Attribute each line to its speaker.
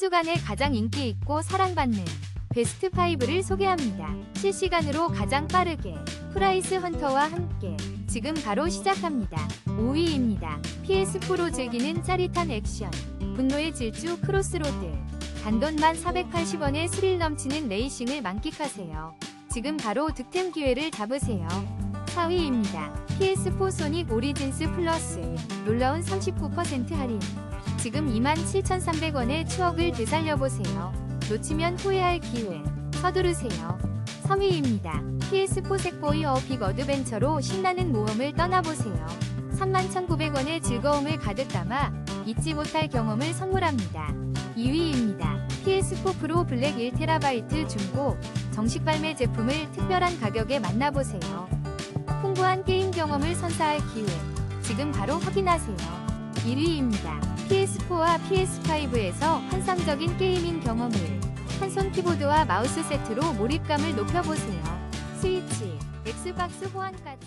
Speaker 1: 주간에 가장 인기 있고 사랑받는 베스트 5를 소개합니다. 실시간으로 가장 빠르게 프라이스 헌터와 함께 지금 바로 시작합니다. 5위입니다. PS4로 즐기는 짜릿한 액션, 분노의 질주 크로스로드, 단돈만 480원의 스릴 넘치는 레이싱을 만끽하세요. 지금 바로 득템 기회를 잡으세요. 4위입니다. PS4 소닉 오리진스 플러스 놀라운 39% 할인. 지금 27,300원의 추억을 되살려보세요. 놓치면 후회할 기회. 서두르세요. 3위입니다. PS4 색보이 어빅 어드벤처로 신나는 모험을 떠나보세요. 31,900원의 즐거움을 가득 담아 잊지 못할 경험을 선물합니다. 2위입니다. PS4 프로 블랙 1TB 중고 정식 발매 제품을 특별한 가격에 만나보세요. 풍부한 게임 경험을 선사할 기회. 지금 바로 확인하세요. 1위입니다. PS4와 PS5에서 환상적인 게이밍 경험을 한손 키보드와 마우스 세트로 몰입감을 높여보세요. 스위치, 엑스박스 호환까지.